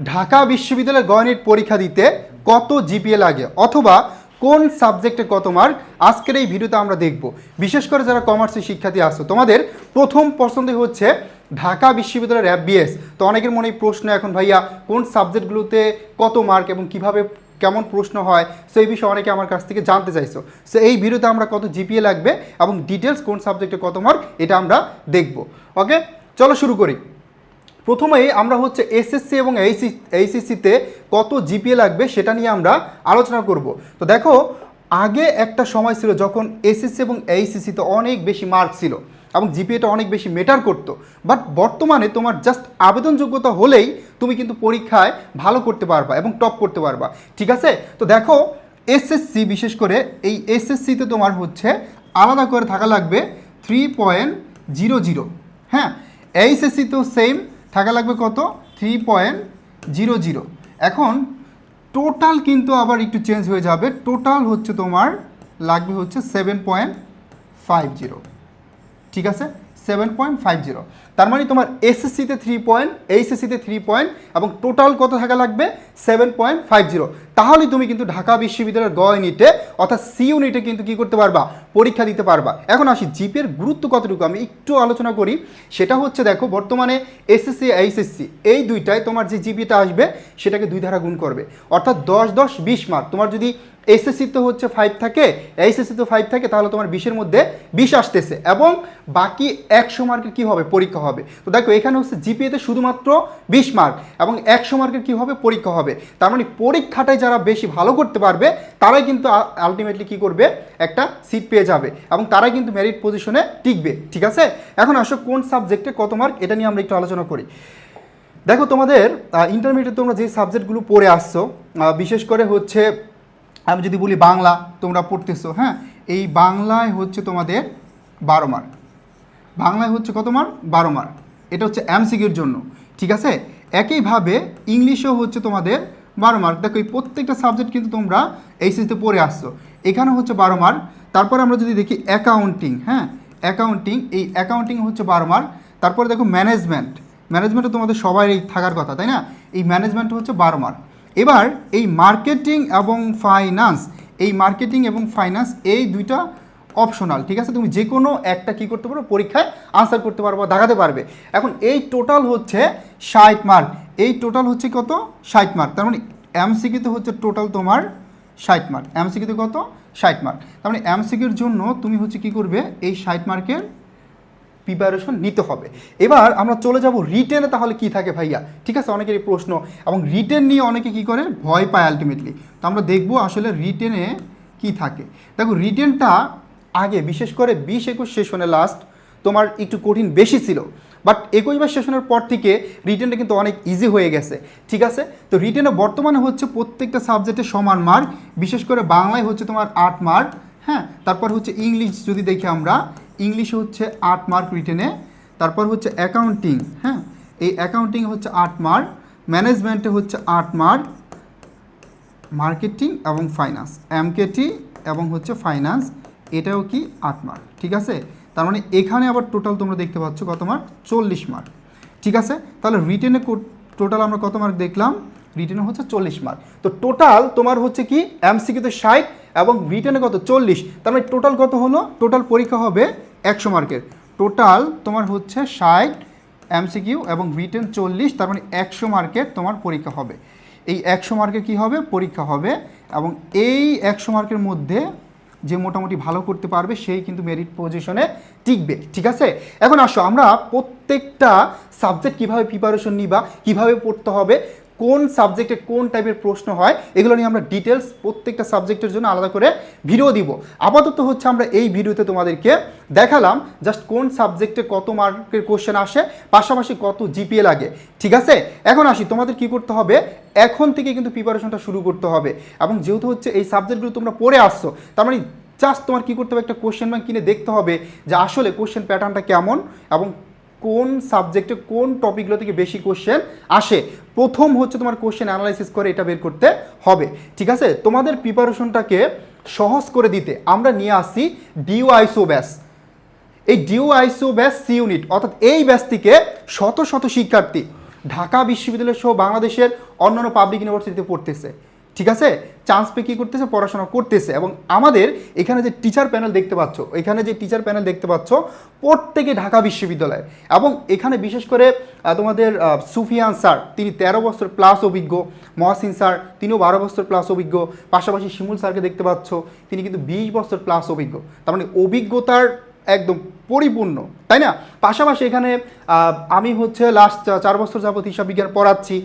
ঢাকা বিশ্ববিদ্যালয়ের গণিত পরীক্ষা দিতে কত জিপিএ লাগে অথবা কোন সাবজেক্টে কত মার্ক? আজকের এই ভিডিওতে আমরা দেখব। বিশেষ করে যারা কমার্সের শিক্ষার্থী আসছো তোমাদের প্রথম পছন্দ হচ্ছে, ঢাকা বিশ্ববিদ্যালয়ের এফবিএস? তো অনেকের মনে প্রশ্ন এখন, ভাইয়া, কোন সাবজেক্টগুলোতে কত মার্ক এবং কীভাবে কেমন প্রশ্ন হয়? সেই বিষয়ে অনেকে আমার কাছ থেকে জানতে চাইছো। সো এই ভিডিওতে আমরা কত জিপিএ লাগবে এবং ডিটেলস কোন সাবজেক্টে কত মার্ক, এটা আমরা দেখব। ওকে? চলো শুরু করি। প্রথমেই আমরা হচ্ছে এসএসসি এবং এইচি এইচএসসিতে কত জিপিএ লাগবে সেটা নিয়ে আমরা আলোচনা করব। তো দেখো, আগে একটা সময় ছিল যখন এসএসসি এবং এইচএসসিতে অনেক বেশি মার্ক ছিল এবং জিপিএটা অনেক বেশি মেটার করতো। বাট বর্তমানে তোমার জাস্ট আবেদন যোগ্যতা হলেই তুমি কিন্তু পরীক্ষায় ভালো করতে পারবা এবং টপ করতে পারবা। ঠিক আছে? তো দেখো এসএসসি বিশেষ করে এই এসএসসিতে তোমার হচ্ছে আলাদা করে থাকা লাগবে থ্রি পয়েন্ট জিরো জিরো হ্যাঁ? এইচএসসি তো সেম থাকা লাগবে কত? থ্রি পয়েন্ট জিরো জিরো এখন টোটাল কিন্তু আবার একটু চেঞ্জ হয়ে যাবে। টোটাল হচ্ছে তোমার, লাগবে হচ্ছে সেভেন পয়েন্ট ফাইভ জিরো ঠিক আছে? সেভেন পয়েন্ট ফাইভ জিরো তার মানে তোমার এসএসসিতে থ্রি পয়েন্ট এইচএসসিতে থ্রি পয়েন্ট এবং টোটাল কত থাকা লাগবে? সেভেন পয়েন্ট ফাইভ জিরো তাহলেই তুমি কিন্তু ঢাকা বিশ্ববিদ্যালয়ের গ ইউনিটে, অর্থাৎ সি ইউনিটে কিন্তু কী করতে পারবা? পরীক্ষা দিতে পারবা। এখন আসি জিপের গুরুত্ব কতটুকু? আমি একটু আলোচনা করি। সেটা হচ্ছে দেখো, বর্তমানে এসএসসি এইচএসসি এই দুইটায় তোমার যে জিপিটা আসবে, সেটাকে দুই ধারা গুণ করবে। অর্থাৎ দশ দশ, বিশ মার্ক। তোমার যদি এসএসসিতে হচ্ছে ফাইভ থাকে এইচএসসিতে ফাইভ থাকে, তাহলে তোমার বিশের মধ্যে বিশ আসতেছে। এবং বাকি একশো মার্কের কী হবে? পরীক্ষা হবে। তো দেখো, এখানে হচ্ছে জিপিএতে শুধুমাত্র বিশ মার্ক এবং একশো মার্কের কী হবে? পরীক্ষা হবে। তার মানে পরীক্ষাটায় যারা বেশি ভালো করতে পারবে, তারাই কিন্তু আলটিমেটলি কী করবে? একটা সিট পেয়ে যাবে এবং তারাই কিন্তু মেরিট পজিশনে টিকবে, ঠিক আছে? এখন আসো কোন সাবজেক্টে কত মার্ক এটা নিয়ে আমরা একটু আলোচনা করি। দেখো তোমাদের ইন্টারমিডিয়েট তোমরা যে সাবজেক্টগুলো পড়ে আসছো বিশেষ করে হচ্ছে, আমি যদি বলি বাংলা তোমরা পড়তেছো হ্যাঁ? এই বাংলায় হচ্ছে তোমাদের বারো মার্ক বাংলায় হচ্ছে কত মার্ক বারো মার্ক এটা হচ্ছে এমসিকিউর জন্য, ঠিক আছে? একইভাবে ইংলিশেও হচ্ছে তোমাদের বারো মার্ক দেখো এই প্রত্যেকটা সাবজেক্ট কিন্তু তোমরা এইচএসিতে পড়ে আসছো। এখানে হচ্ছে বারো মার্ক তারপরে আমরা যদি দেখি অ্যাকাউন্টিং হ্যাঁ? অ্যাকাউন্টিং এই অ্যাকাউন্টিং হচ্ছে বারো মার্ক তারপরে দেখো ম্যানেজমেন্ট ম্যানেজমেন্টে তোমাদের সবাই থাকার কথা, তাই না? এই ম্যানেজমেন্ট হচ্ছে বারো মার্ক এবার এই মার্কেটিং এবং ফাইন্যান্স এই মার্কেটিং এবং ফাইন্যান্স এই দুইটা অপশনাল ঠিক আছে? তুমি যে কোনো একটা কি করতে পারো, পরীক্ষায় আনসার করতে পারো বা দেখাতে পারবে। এখন এই টোটাল হচ্ছে ষাট মার্ক এই টোটাল হচ্ছে কত? ষাট মার্ক তার মানে এমসিকিউতে হচ্ছে টোটাল তোমার ষাট মার্ক এমসিকিউতে কত? ষাট মার্ক তার মানে এমসিকিউর জন্য তুমি হচ্ছে কি করবে? এই ষাট মার্কের প্রিপারেশন নিতে হবে। এবার আমরা চলে যাব রিটেনে তাহলে কি থাকে ভাইয়া? ঠিক আছে, অনেকেরই প্রশ্ন। এবং রিটেন নিয়ে অনেকে কি করে? ভয় পায় আলটিমেটলি তো আমরা দেখব আসলে রিটেনে কি থাকে। দেখো রিটেনটা আগে, বিশেষ করে বিশ একুশ সেশনে লাস্ট তোমার একটু কঠিন বেশি ছিল। বাট একুশ বাইশ সেশনের পর থেকে রিটেনটা কিন্তু অনেক ইজি হয়ে গেছে। ঠিক আছে? তো রিটেনে বর্তমানে হচ্ছে প্রত্যেকটা সাবজেক্টে সমান মার্ক বিশেষ করে বাংলায় হচ্ছে তোমার আট মার্ক হ্যাঁ? তারপর হচ্ছে ইংলিশ যদি দেখি আমরা ইংলিশে হচ্ছে আট মার্ক রিটেনে তারপর হচ্ছে অ্যাকাউন্টিং হ্যাঁ? এই অ্যাকাউন্টিং হচ্ছে আট মার্ক ম্যানেজমেন্টে হচ্ছে আট মার্ক মার্কেটিং এবং ফাইন্যান্স এমকেটি এবং হচ্ছে ফাইন্যান্স এটাও কি আট মার্ক ঠিক আছে? তার মানে এখানে আবার টোটাল তোমরা দেখতে পাচ্ছ কত মার্ক চল্লিশ মার্ক ঠিক আছে? তাহলে রিটেনে টোটাল আমরা কত মার্ক দেখলাম? রিটেনে হচ্ছে চল্লিশ মার্ক তো টোটাল তোমার হচ্ছে কি? এমসিকিউতে ষাট এবং রিটেনে কত? চল্লিশ। তার মানে টোটাল কত হলো? টোটাল পরীক্ষা হবে একশো মার্কের টোটাল তোমার হচ্ছে ষাট এমসিকিউ এবং রিটেন চল্লিশ, তার মানে একশো মার্কের তোমার পরীক্ষা হবে। এই একশো মার্কের কি হবে? পরীক্ষা হবে এবং এই একশো মার্কের মধ্যে যে মোটামুটি ভালো করতে পারবে, সেই কিন্তু মেরিট পজিশনে টিকবে। ঠিক আছে? এখন আসো, আমরা প্রত্যেকটা সাবজেক্ট কীভাবে প্রিপারেশন নিবা, কীভাবে পড়তে হবে কোন সাবজেক্টে কোন টাইপের প্রশ্ন হয়, এগুলো নিয়ে আমরা ডিটেলস প্রত্যেকটা সাবজেক্টের জন্য আলাদা করে ভিডিও দিব। আপাতত হচ্ছে আমরা এই ভিডিওতে তোমাদেরকে দেখালাম জাস্ট কোন সাবজেক্টে কত মার্কের কোশ্চেন আসে, পাশাপাশি কত জিপিএ লাগে। ঠিক আছে? এখন আসি, তোমাদের কি করতে হবে? এখন থেকে কিন্তু প্রিপারেশনটা শুরু করতে হবে। এবং যেহেতু হচ্ছে এই সাবজেক্টগুলো তোমরা পড়ে আসছো, তার মানে জাস্ট তোমার কী করতে হবে, একটা কোশ্চেন ব্যাংক কিনে দেখতে হবে যে আসলে কোশ্চেন প্যাটার্নটা কেমন এবং কোন সাবজেক্টে কোন টপিকগুলো থেকে বেশি কোশ্চেন আসে? প্রথম হচ্ছে তোমার কোশ্চেন অ্যানালাইসিস করে এটা বের করতে হবে। ঠিক আছে? তোমাদের প্রিপারেশনটাকে সহজ করে দিতে আমরা নিয়ে আসি ডিও আইসো ব্যাস এই ডিও আইসো ব্যাস সি ইউনিট অর্থাৎ এই ব্যাস থেকে শত শত শিক্ষার্থী ঢাকা বিশ্ববিদ্যালয় সহ বাংলাদেশের অন্যান্য পাবলিক ইউনিভার্সিটিতে পড়তেছে। ঠিক আছে? চান্স পেয়ে কী করতেছে? পড়াশোনা করতেছে। এবং আমাদের এখানে যে টিচার প্যানেল দেখতে পাচ্ছ, এখানে যে টিচার প্যানেল দেখতে পাচ্ছ, প্রত্যেকে ঢাকা বিশ্ববিদ্যালয়। এবং এখানে বিশেষ করে তোমাদের সুফিয়ান স্যার, তিনি তেরো বছর প্লাস অভিজ্ঞ, মহাসিন স্যার, তিনিও বারো বছর প্লাস অভিজ্ঞ। পাশাপাশি শিমুল স্যারকে দেখতে পাচ্ছ, তিনি কিন্তু বিশ বছর প্লাস অভিজ্ঞ। তার মানে অভিজ্ঞতার একদম পরিপূর্ণ, তাই না? পাশাপাশি এখানে আমি হচ্ছে লাস্ট চার বছর যাবত হিসাব বিজ্ঞান পড়াচ্ছি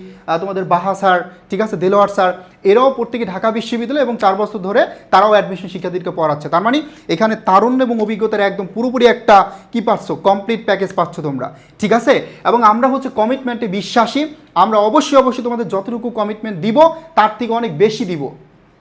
তোমাদের বাহা স্যার ঠিক আছে, দেলোয়ার স্যার এরাও প্রত্যেকে ঢাকা বিশ্ববিদ্যালয় এবং চার বছর ধরে তারাও অ্যাডমিশন শিক্ষার্থীদেরকে পড়াচ্ছে। তার মানে এখানে তারুণ্য এবং অভিজ্ঞতার একদম পুরোপুরি একটা কি পাচ্ছ? কমপ্লিট প্যাকেজ পাচ্ছ তোমরা, ঠিক আছে? এবং আমরা হচ্ছে কমিটমেন্টে বিশ্বাসী, আমরা অবশ্যই অবশ্যই তোমাদের যতটুকু কমিটমেন্ট দিব, তার থেকে অনেক বেশি দিব।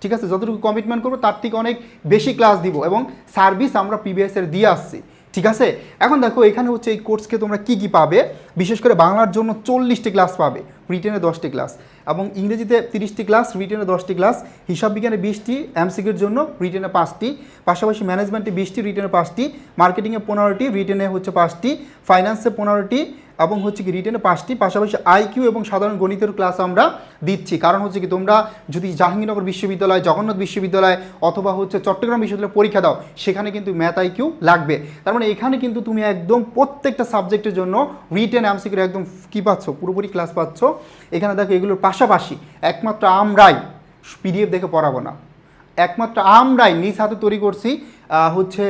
ঠিক আছে? যতটুকু কমিটমেন্ট করব, তার থেকে অনেক বেশি ক্লাস দিব এবং সার্ভিস আমরা প্রিভিয়াস এর দিয়ে আসছি। ঠিক আছে? এখন দেখো, এখানে হচ্ছে এই কোর্সকে তোমরা কি কি পাবে? বিশেষ করে বাংলার জন্য চল্লিশটি ক্লাস পাবে রিটেনে দশটি ক্লাস এবং ইংরেজিতে তিরিশটি ক্লাস রিটেনে দশটি ক্লাস হিসাব বিজ্ঞানে বিশটি এমসিকিউর জন্য রিটেনে পাঁচটি। পাশাপাশি ম্যানেজমেন্টে বিশটি রিটেনে পাঁচটি। মার্কেটিংয়ে পনেরোটি রিটেনে হচ্ছে পাঁচটি। ফাইন্যান্সে পনেরোটি। এবং হচ্ছে কি রিটেনে পাঁচটি, পাশাপাশি আইকিউ এবং সাধারণ গণিতের ক্লাস আমরা দিচ্ছি। কারণ হচ্ছে কি তোমরা যদি জাহাঙ্গীরনগর বিশ্ববিদ্যালয়, জগন্নাথ বিশ্ববিদ্যালয় অথবা হচ্ছে চট্টগ্রাম বিশ্ববিদ্যালয়ে পরীক্ষা দাও, সেখানে কিন্তু ম্যাথ আইকিউ লাগবে। তার মানে এখানে কিন্তু তুমি একদম প্রত্যেকটা সাবজেক্টের জন্য রিটেন এমসিকিউর একদম কী পাচ্ছ? পুরোপুরি ক্লাস পাচ্ছ। এখানে দেখো এগুলোর পাশাপাশি একমাত্র আমরাই পিডিএফ দেখে পড়াবো না। একমাত্র আমরাই নিজ হাতে তৈরি করছি হচ্ছে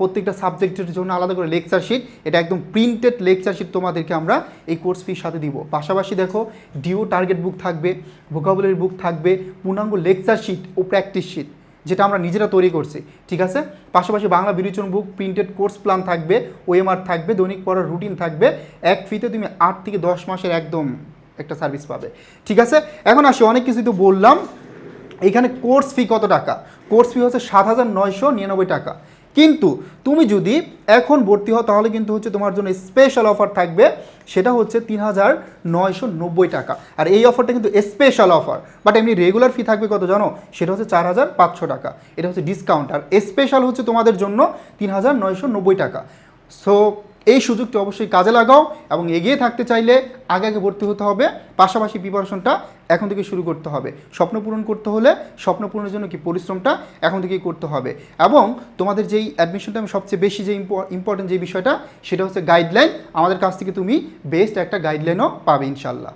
প্রত্যেকটা সাবজেক্টের জন্য আলাদা করে লেকচার শিট এটা একদম প্রিন্টেড লেকচার শিট তোমাদেরকে আমরা এই কোর্স ফির সাথে দিব। পাশাপাশি দেখো ডিও টার্গেট বুক থাকবে ভোকাবুলারি বুক থাকবে, পূর্ণাঙ্গ লেকচার শিট ও প্র্যাকটিস শিট যেটা আমরা নিজেরা তৈরি করছি, ঠিক আছে? পাশাপাশি বাংলা বিবেচন বুক প্রিন্টেড কোর্স প্ল্যান থাকবে ওএমআর থাকবে, দৈনিক পড়ার রুটিন থাকবে। এক ফিতে তুমি আট থেকে দশ মাসের একদম একটা সার্ভিস পাবে, ঠিক আছে? এখন আসি, অনেক কিছু তো বললাম। এখানে কোর্স ফি কত টাকা? কোর্স ফি হচ্ছে সাত হাজার নয়শো নিরানব্বই টাকা। কিন্তু তুমি যদি এখন ভর্তি হও, তাহলে কিন্তু হচ্ছে তোমার জন্য স্পেশাল অফার থাকবে। সেটা হচ্ছে তিন হাজার নয়শো নব্বই টাকা। আর এই অফারটা কিন্তু স্পেশাল অফার বাট এমনি রেগুলার ফি থাকবে কত জানো? সেটা হচ্ছে চার হাজার পাঁচশো টাকা। এটা হচ্ছে ডিসকাউন্ট আর স্পেশাল হচ্ছে তোমাদের জন্য তিন হাজার নয়শো নব্বই টাকা। সো এই সুযোগটি অবশ্যই কাজে লাগাও এবং এগিয়ে থাকতে চাইলে আগে আগে ভর্তি হতে হবে। পাশাপাশি প্রিপারেশনটা এখন থেকে শুরু করতে হবে। স্বপ্ন পূরণ করতে হলে স্বপ্ন পূরণের জন্য কি পরিশ্রমটা এখন থেকেই করতে হবে। এবং তোমাদের যেই অ্যাডমিশনটা আমি সবচেয়ে বেশি যে ইম্পর্টেন্ট যে বিষয়টা, সেটা হচ্ছে গাইডলাইন আমাদের কাছ থেকে তুমি বেস্ট একটা গাইডলাইনও পাবে ইনশাল্লাহ